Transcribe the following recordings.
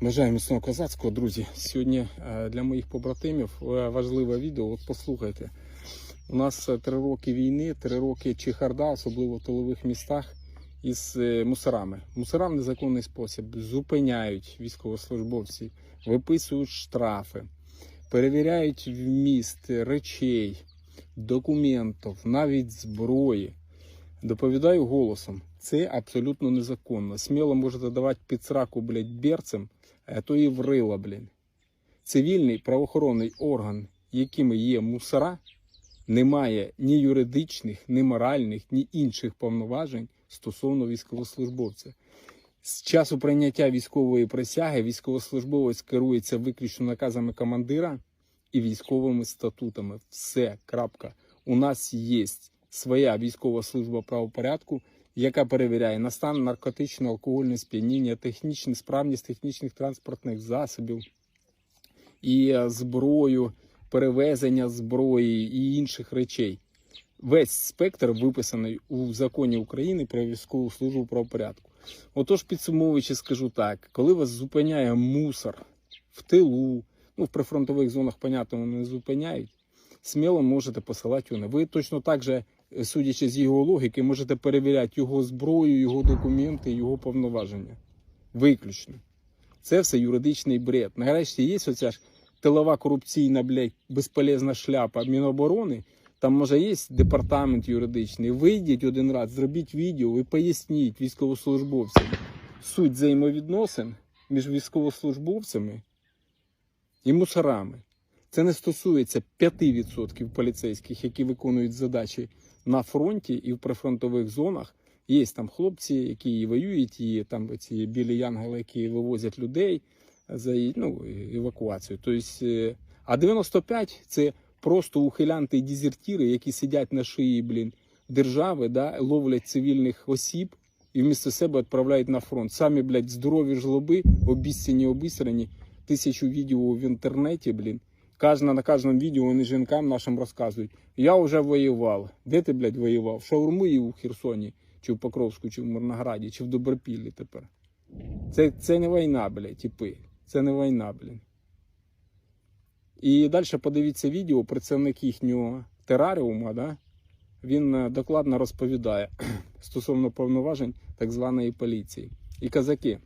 Бажаю міцного козацького, друзі. Сьогодні е, для моїх побратимів е, важливе відео. От послухайте. У нас е, три роки війни, три роки чехарда, особливо в тилових містах, із мусорами. Мусора в незаконний спосіб зупиняють військовослужбовці, виписують штрафи, перевіряють вміст речей, документів, навіть зброї. Доповідаю голосом. Це абсолютно незаконно. Сміло можете давати під сраку, блядь, берцем, то і врила, блін. Цивільний правоохоронний орган, якими є мусора, не має ні юридичних, ні моральних, ні інших повноважень стосовно військовослужбовця. З часу прийняття військової присяги військовослужбовець керується виключно наказами командира і військовими статутами. Все, крапка. У нас є своя військова служба правопорядку, яка перевіряє на стан наркотичного алкогольне сп'яніння, технічну справність технічних транспортних засобів і е, зброю, перевезення зброї і інших речей. Весь спектр виписаний у законі України про військову службу правопорядку. Отож, підсумовуючи, скажу так: коли вас зупиняє мусор в тилу, ну в прифронтових зонах, понятно, вони не зупиняють, сміло можете посилати його. Ви точно так же, судячи з його логіки, можете перевіряти його зброю, його документи, його повноваження. Виключно. Це все юридичний бред. Нарешті є оця ж тилова корупційна, блядь, безполезна шляпа Міноборони. Там, може, є департамент юридичний. Вийдіть один раз, зробіть відео і поясніть військовослужбовцям суть взаємовідносин між військовослужбовцями і мусорами. Це не стосується 5% поліцейських, які виконують задачі на фронті і в прифронтових зонах. Є там хлопці, які і воюють, і там ці білі янгели, які вивозять людей за ну, евакуацію. Тобто, е, а 95 це просто ухилянти і дезертіри, які сидять на шиї блін, держави, да, ловлять цивільних осіб і вмісто себе відправляють на фронт. Самі, блядь, здорові жлоби, обіцяні, обісрані, тисячу відео в інтернеті, блін. Кожна на кожному відео вони жінкам нашим розказують. Я вже воював. Де ти, блядь, воював? В Шаурму у Херсоні, чи в Покровську, чи в Мирнограді, чи в Добропіллі тепер. Це, це не війна, блядь, типи. Це не війна, блін. І далі подивіться відео, представник їхнього тераріума, да? він е, докладно розповідає стосовно повноважень так званої поліції. І казаки.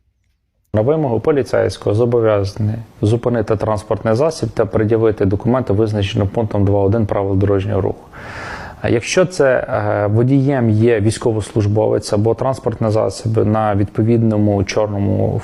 На вимогу поліцейського зобов'язаний зупинити транспортний засіб та пред'явити документи, визначені пунктом 2.1 правил дорожнього руху. Якщо це е, водієм є військовослужбовець або транспортний засіб на відповідному чорному